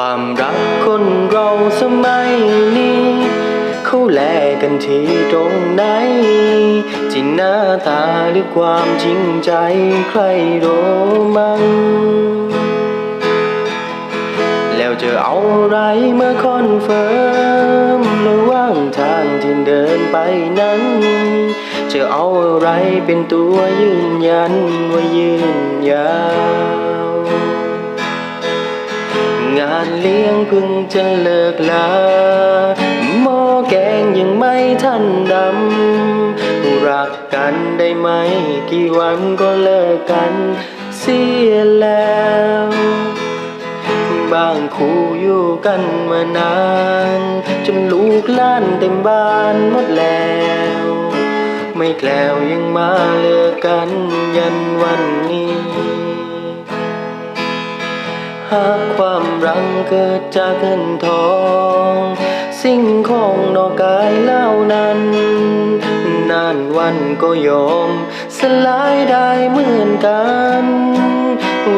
ความรักคนเราสมัยนี้เขาแลกกันที่ตรงไหนที่หน้าตาหรือความจริงใจใครรู้มั้งแล้วจะเอาอะไรมาคอนเฟิร์มระหว่างทางที่เดินไปนั้น จะเอาอะไรเป็นตัวยืนยันว่ายืนยาว งานเลี้ยงเพิ่งจะเลิกลาหม้อแกงยังไม่ทันดำ รักกันได้ไหม กี่วันก็เลิกกัน เสียแล้ว บางคู่อยู่กันมานาน จนลูกล้านเต็มบ้านหมดแล้ว ไม่แกล้วยังมาเลิกกันยันวันนี้ หากความรังเกิดจากเงินทอง สิ่งของนอกกายเล่านั้น นานวันก็ยอม สลายได้เหมือนกัน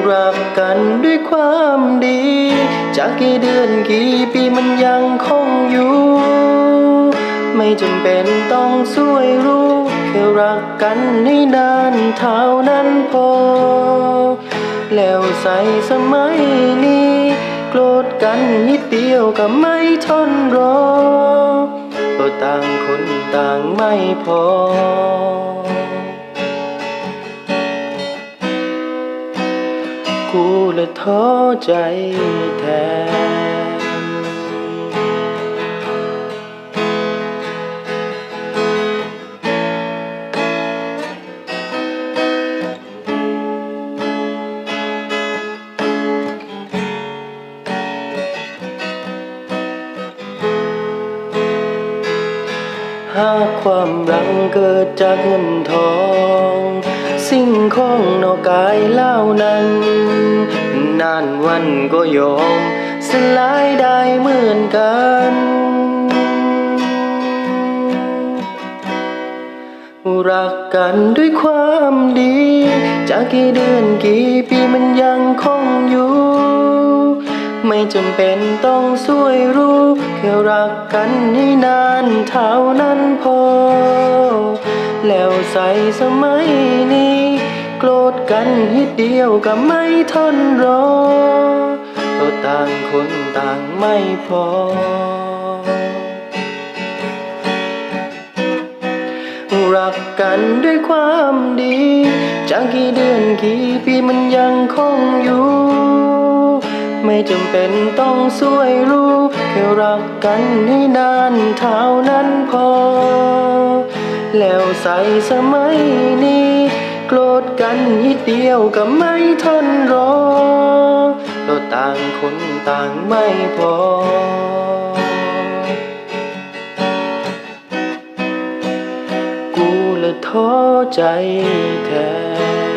รักกันด้วยความดี จากกี่เดือนกี่ปีมันยังคงอยู่ ไม่จำเป็นต้องสวยรู้แค่รักกันให้นานเท่านั้นพอ แล้วใส่สมัยนี้ โกรธกันนิดเดียวก็ไม่ทนรอก็ต่างคนต่างไม่พอกูละท้อใจแทน หาความรังเกิดจากเงินทอง สิ่งของนอกกายเล่านั้น นานวันก็ยอมสลายได้เหมือนกันรักกันด้วยความดี จากกี่เดือนกี่ปีมันยังคงอยู่ ไม่จำเป็นต้องสวยรู้แค่รักกันให้นานเท่านั้นพอ แล้วใส่สมัยนี้ โกรธกันนิดเดียวก็ไม่ทนรอต่างคนต่างไม่พอรักกันด้วยความดีจากกี่เดือนกี่ปีมันยังคงอยู่ ไม่จำเป็นต้องสวยรู้แค่รักกันให้นานเท่านั้นพอ แล้วใส่สมัยนี้ โกรธกันนิดเดียวก็ไม่ทนรอก็ต่างคนต่างไม่พอกูละท้อใจแทน